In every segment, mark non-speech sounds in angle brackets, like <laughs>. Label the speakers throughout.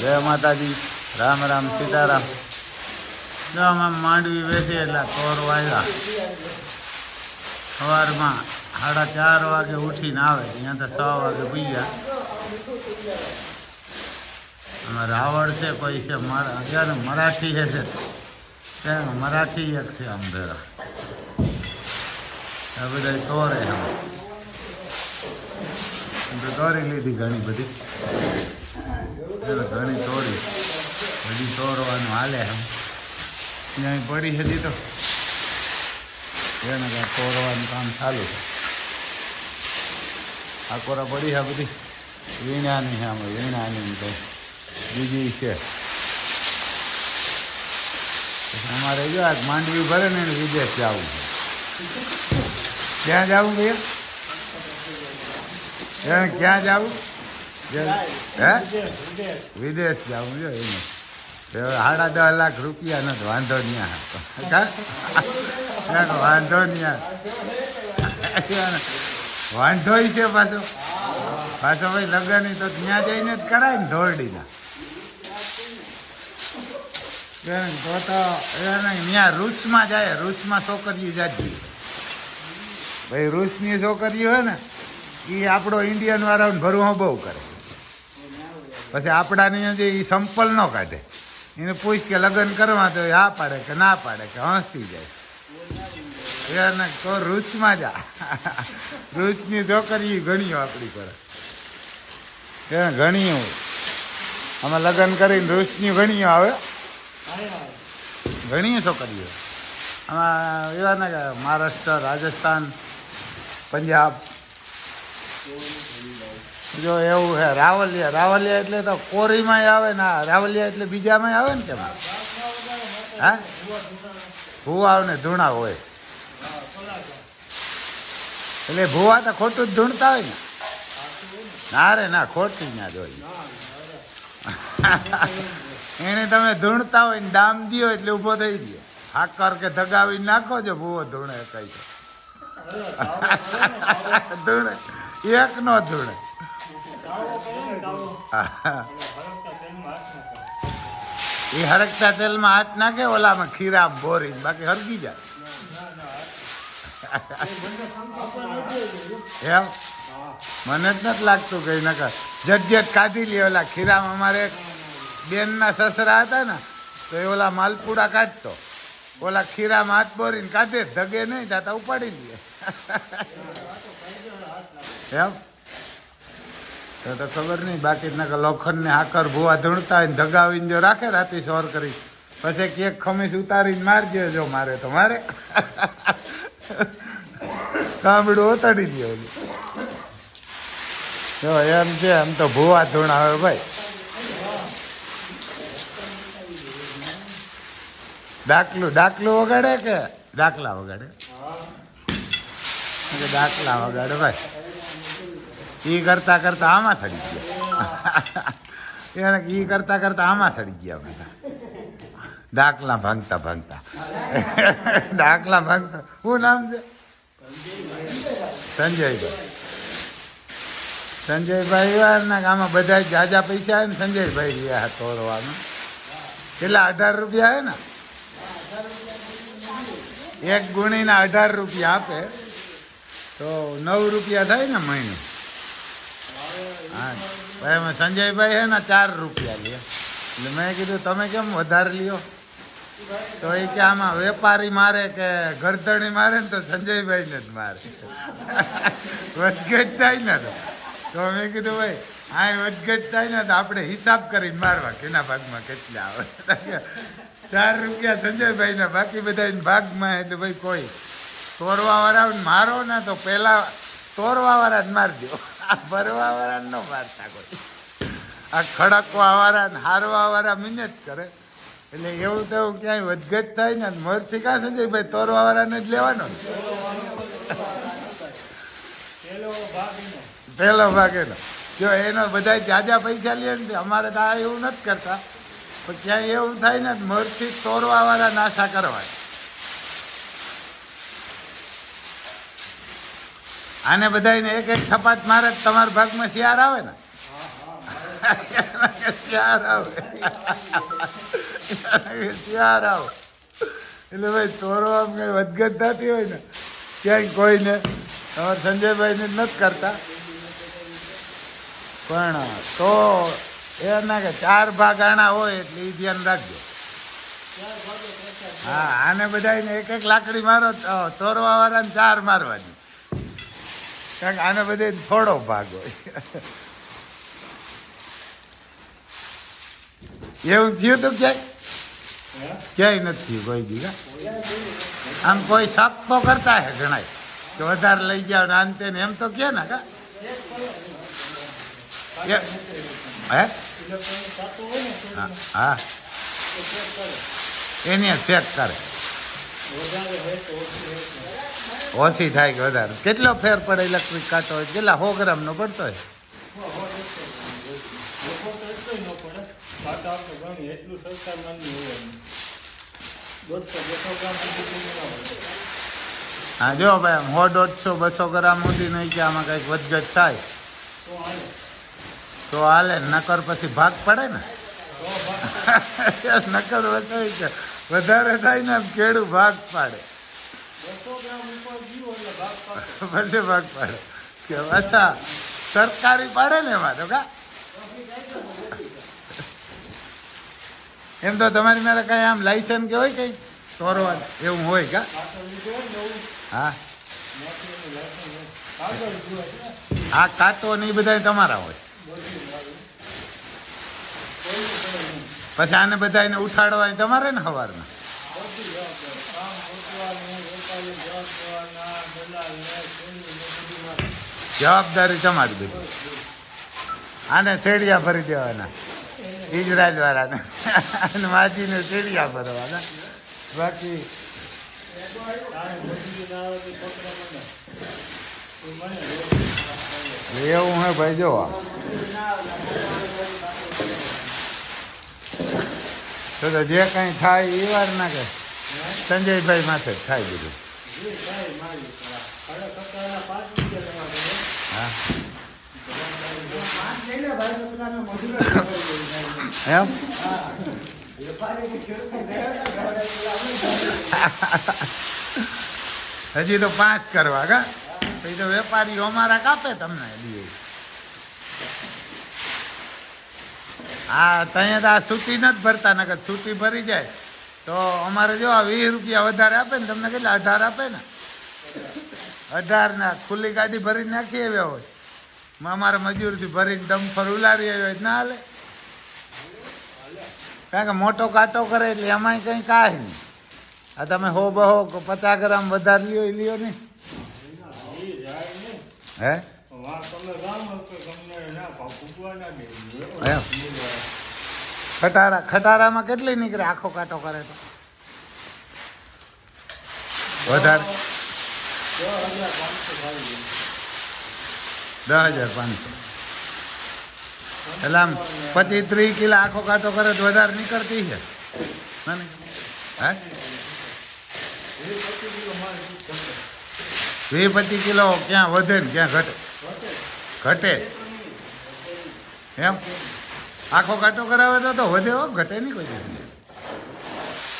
Speaker 1: જય માતાજી. રામ રામ સીતારામ. જો આમાં માંડવી બેસી એટલે કોર વાગ્યા સવારમાં સાડા ચાર વાગે ઉઠીને આવે ત્યાં તો છ વાગે પી અમે રાવણ છે, કોઈ છે, મારા અત્યારે મરાઠી છે છે. ત્યાં મરાઠી એક છે આમ ભેગા આ બધા તોરે આમ. તોરી લીધી ઘણી બધી. એટલે ઘણી તોડી. હજી તોડવાનું હાલે એમ. ત્યાં પડી હતી તો એને કાંઈ તોડવાનું કામ ચાલુ છે. આ કોરા પડી છે બધી. વીણાની છે આમાં, વીણાની કંઈ. બીજી છે. અમારે જો આ માંડવી ભરે ને એને વિદેશ જવું છે. ક્યાં જવું ભાઈ ક્યાં જવું? હે? વિદેશ જવું જો એને સાડા દસ લાખ રૂપિયા નથી, વાંધો કા? વાંધો નહીં વાંધો છે પાછો. પાછો ભાઈ લગ્ન તો ત્યાં જઈને જ કરાય ને ધોરડીના. તો તો એને ત્યાં રૂસમાં જાય, રૂસમાં છોકરીઓ જાતી ભાઈ રૂસની છોકરીઓ હોય ને એ આપણો ઇન્ડિયન વાળાને ભરવા બહુ કરે. પછી આપણાની જે એ સંપલ ન કાઢે. એને પૂછ કે લગ્ન કરવા તો હા પાડે કે ના પાડે કે હસતી જાય. એને તો રૂસમાં જા. રૂસની છોકરી ઘણીઓ આપણી કરે. એને ઘણીઓ અમે લગ્ન કરીને રૂસની ઘણીઓ આવે. ઘણી છોકરીઓ. આમાં એવા ને મહારાષ્ટ્ર, રાજસ્થાન, પંજાબ. જો એવું છે રાવલિયા રાવલિયા એટલે તો કોરીમાં આવે ને રાવલિયા એટલે બીજામાં આવે ને કેમ? હા? ભૂવાવ ને ધૂણા હોય. એટલે ભૂવા તો ખોટું જ ધૂણતા હોય ને. ના રે, ના, ખોટી ના જોઈ એને તમે ધૂણતા હોય ને, ડામ દિયો એટલે ઊભો થઈ ગયો હાકર કે ધગાવી નાખો છો, ભૂવો ધૂણે કઈ ધૂણે. એક નો ધૂણે. <laughs> એ હરકતા તેલમાં હાથ નાખે, ઓલામાં ખીરા બોરી બાકી હરકી જાય. <laughs> એમ? મને જ નથી લાગતું કઈ, નકર જટ કાઢી લે, ઓલા ખીરામાં અમારે બેનના સસરા હતા ને, તો એ ઓલા માલપુડા કાઢતો. ઓલા ખીરામાં હાથ બોરીને કાઢે ધગે નહીં જાતા ઉપાડી લે. <laughs> એમ? તો તો ખબર નહીં બાકી નકર લોખંડને આકર ભૂવા ધૂણતા હોય ને ધગાવીને જો રાખે રાતે સોર કરી. પછી કેક ખમીસ ઉતારીને મારજો જો મારે તો મારે. કામડું ઓતાડી દો જો એમ છે એમ તો ભૂવા ધૂણા આવે ભાઈ. ડાકલું ડાકલું વગાડે કે? ડાકલા વગાડે? ડાકલા વગાડે ભાઈ? ઈ કરતા કરતા આમાં સડી ગયા. એને એ કરતા કરતા આમાં સડી ગયા બધા. ડાકલા ભાંગતા ભાંગતા. ડાકલા ભાંગતા. શું નામ છે? સંજયભાઈ. સંજયભાઈ ના આમાં બધા જાજા પૈસા આવે ને સંજયભાઈ રહ્યા તોડવાનું. કેટલા? અઢાર રૂપિયા હે ને? એક ગુણીના અઢાર રૂપિયા આપે. તો નવ રૂપિયા થાય ને મહિને. હા. ભાઈ સંજયભાઈ હે ને ચાર રૂપિયા લે. એટલે મેં કીધું, તમે કેમ વધારે લ્યો? તો એ કે, આમાં વેપારી મારે કે ગરદણી મારે ને તો સંજયભાઈને જ મારે. વધઘટ થાય ને તો. તો મેં કીધું, ભાઈ હા વધઘટ થાય ને તો આપણે હિસાબ કરીને મારવા કેના ભાગમાં કેટલા આવે. ચાર રૂપિયા સંજયભાઈના, બાકી બધા ભાગમાં એટલે ભાઈ કોઈ. તોરવાવાળા મારો ને તો પહેલાં તોરવાવાળા જ મારજો આ ભરવાવાળા ન મારતા કોઈ આ ખડકવાવાળા ને હારવા વાળા મહેનત કરે. એટલે એવું તો ક્યાંય વધઘટ થાય ને મોરથી કાં સંજયભાઈ તોરવાવાળાને જ લેવાનો પહેલો ભાગ જો એનો બધા જાજા પૈસા લે ને અમારે તો આ એવું નથી કરતા. પણ ક્યાંય એવું થાય ને મોરથી તોરવાવાળા નાશા કરવા આને બધાને એક એક થપાટ મારે તમારા ભાગમાં શિયાર આવે ને. શિયાર આવે. શિયાર આવે. એટલે ભાઈ તોરો આમ કઈ વધઘટ થતી હોય ને, ક્યાંય કોઈને, તમારે સંજયભાઈને નથી કરતા. પણ તો એ ના કે ચાર ભાગ આણા હોય એટલે એ ધ્યાન રાખજો. હા, આને બધાને એક એક લાકડી મારો ચોરવા વાળાને ચાર મારવાની. કારણ કે આને બધે થોડો ભાગ હોય. એવું થયું તો ક્યાંય? ક્યાંય નથી કોઈ દીધા આમ કોઈ શક તો કરતા હે ઘણા કે વધારે લઈ જાઓ ને અંતે ને એમ તો કે ને કા? હા, હા એને ચેક કરે. ઓછી થાય કે વધારે. કેટલો ફેર પડે ઇલેક્ટ્રિક કાંટો હોય? કેટલા સો ગ્રામનો પડતો હોય? હા, જો ભાઈ, આમ સો દોઢસો, બસો ગ્રામ સુધી નહીં કે આમાં કંઈક વધઘટ થાય. તો હાલે, નકર પછી ભાગ પડે ને? <laughs> નકર વચાય કે વધારે થાય ને આમ કેળું ભાગ પાડે. પછી ભાગ પાડે. કે અચ્છા સરકારી પાડે ને એમાં તો કા? એમ તો તમારી મારે કઈ આમ લાયસન્સ કે હોય કઈ? તોરવાનું એવું હોય કા? હા. હા કાતો ને એ બધા તમારા હોય. પછી આને બધા એને ઉઠાડવા તમારે ને સવારમાં જવાબદારી તમારી બધી. આને શેડિયા ભરી દેવાના. ઈજરાજ વાળાને અને માજીને શેડિયા ફરવાના બાકી એવું હે ભાઈ જો તો તો જે કાંઈ થાય એ વાર ના કે સંજયભાઈ માથે થાય બધું. એમ? હજી તો પાંચ કરવા કા? પછી તો વેપારીઓ અમારા કાપે તમને. દીએ હા ત્યાં તો આ સૂટી નથી ભરતા, નકર સૂટી ભરી જાય. તો અમારે જો આ વીસ રૂપિયા વધારે આપે ને, તમને કેટલા અઢાર આપે ને? અઢાર ના, ખુલ્લી ગાડી ભરીને નાખી આવ્યા હોય. અમારે મજૂરથી ભરીને ડમ્ફર ઉલારી આવ્યો હોય, ના હાલે? કારણ કે મોટો કાંટો કરે એટલે એમાંય કંઈ કાંઈ નહીં. આ તમે હો બહો, પચાસ ગ્રામ વધારે લ્યો, એ લ્યો નહીં. હે? ખટારા ખટારામાં કેટલી નીકળે? આખો કાંટો કરે તો. વધારે. દસ હજાર પાંચસો. એટલે આમ પચીસ ત્રીસ કિલો આખો કાંટો કરે તો વધારે નીકળતી છે. હે? વીસ પચીસ કિલો ક્યાં વધે ને ક્યાં ઘટે? ઘટે. એમ? આખો કાંટો કરાવે તો તો વધે હો, ઘટે નહીં કોઈ.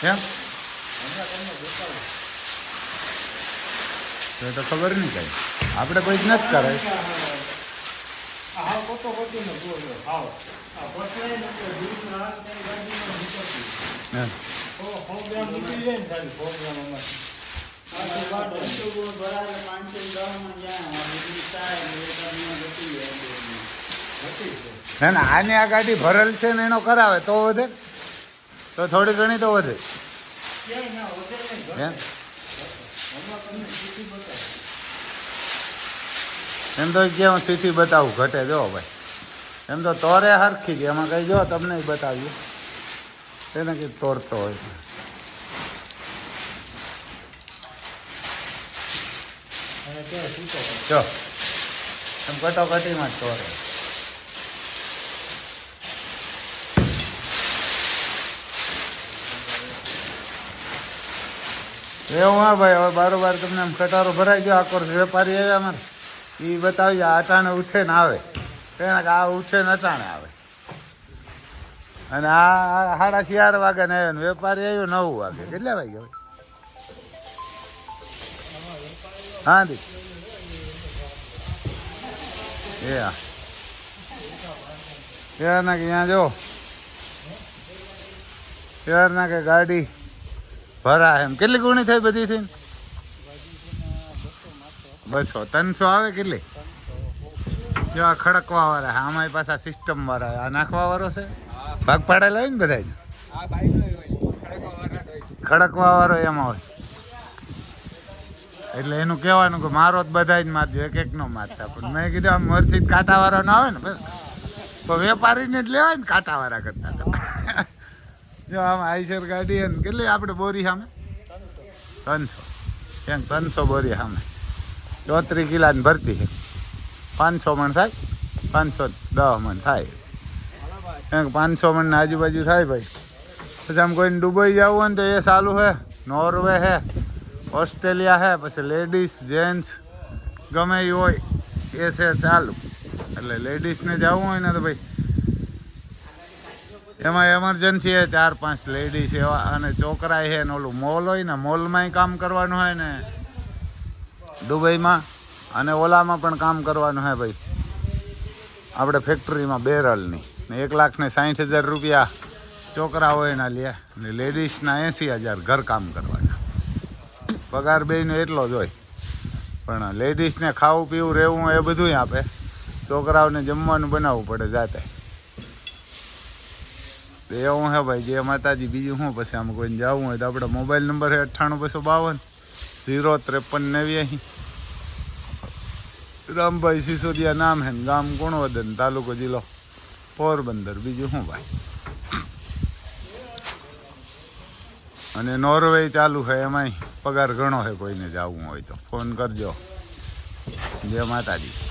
Speaker 1: એમ? તો તો ખબર નહીં કઈ. આપણે કોઈ જ નથી કરે. એમ. ના ના આની આ ગાડી ભરેલ છે ને એનો કરાવે તો વધે? તો થોડી ઘણી તો વધે. એમ એમ તો કે હું સીધી બતાવું ઘટે જો ભાઈ. એમ તો તોરે હરખી જ એમાં કઈ જો તમને બતાવ્યું એને કંઈ તોડતો હોય જો એમ કટોકટીમાં જ તોરે એવું હા ભાઈ, હવે બારોબાર તમને આમ કટારો ભરાઈ ગયો, આખો વેપારી આવ્યા મને એ બતાવી, આ અટાણે ઉઠે ને આવે. કે આ ઉઠે ને અટાણે આવે. અને આ સાડા ચાર વાગે ને આવ્યો ને વેપારી આવ્યો નવ વાગે. કેટલા વાગે ભાઈ હા દી એ હા. યારના કે અહીંયા જો. યારના કે ગાડી. ભરા એમ. કેટલી ગુણી થઈ બધી થઈ બસો. ત્રણસો આવે કેટલી? જો આ ખડકવા વાળા આમાં પાછા સિસ્ટમ વાળા આ નાખવા વાળો છે? ભાગ પાડેલા હોય ને બધા ખડકવા વાળો એમાં હોય. એટલે એનું કહેવાનું કે મારો જ બધા જ મારજો. એક એક નો મારતા. પણ મેં કીધું આમ મરથી કાંટા વાળો ના આવે ને વેપારીને જ લેવાય ને કાંટા વાળા કરતા જો આમ આઈસર ગાડી અને કેટલી આપણે બોરી સામે? ત્રણસો. કેમ ત્રણસો બોરી સામે. ચોત્રીસ કિલાની ભરતી છે. પાંચસો મણ થાય? પાંચસો દસ મણ થાય. કે પાંચસો મણ આજુબાજુ થાય ભાઈ. પછી આમ કોઈને દુબઈ જવું હોય ને તો એ સારું છે નોર્વે છે ઓસ્ટ્રેલિયા છે પછી લેડીઝ, જેન્ટ્સ, ગમે એ હોય, એ છે ચાલુ. એટલે લેડીઝને જવું હોય ને તો ભાઈ એમાં એમરજન્સી છે ચાર પાંચ લેડીઝ એવા અને છોકરા છે ને ઓલું મોલ હોય ને, મોલમાંય કામ કરવાનું હોય ને. દુબઈમાં અને ઓલામાં પણ કામ કરવાનું હોય ભાઈ. આપણે ફેક્ટરીમાં બેરલની ને એક લાખ ને સાઠ હજાર રૂપિયા છોકરા હોય એના લે ને લેડીઝના એંસી હજાર ઘર કામ કરવાના. પગાર બેયનો એટલો જ હોય. પણ લેડીઝને ખાવું પીવું, રહેવું એ બધું આપે. છોકરાઓને જમવાનું બનાવવું પડે જાતે. તો એવું હે ભાઈ, જે માતાજી બીજું શું પછી આમ કોઈને જવું હોય તો આપણો મોબાઈલ નંબર છે અઠ્ઠાણું બસો બાવન, ઝીરો ત્રેપન નેવ્યાસી. રામભાઈ સિસોદિયા નામ હે ગામ ગુણવદન તાલુકો જિલ્લો પોરબંદર. બીજું શું ભાઈ? અને નોર્વે ચાલુ છે એમાંય પગાર ઘણો છે કોઈને જવું હોય તો. ફોન કરજો. જય માતાજી.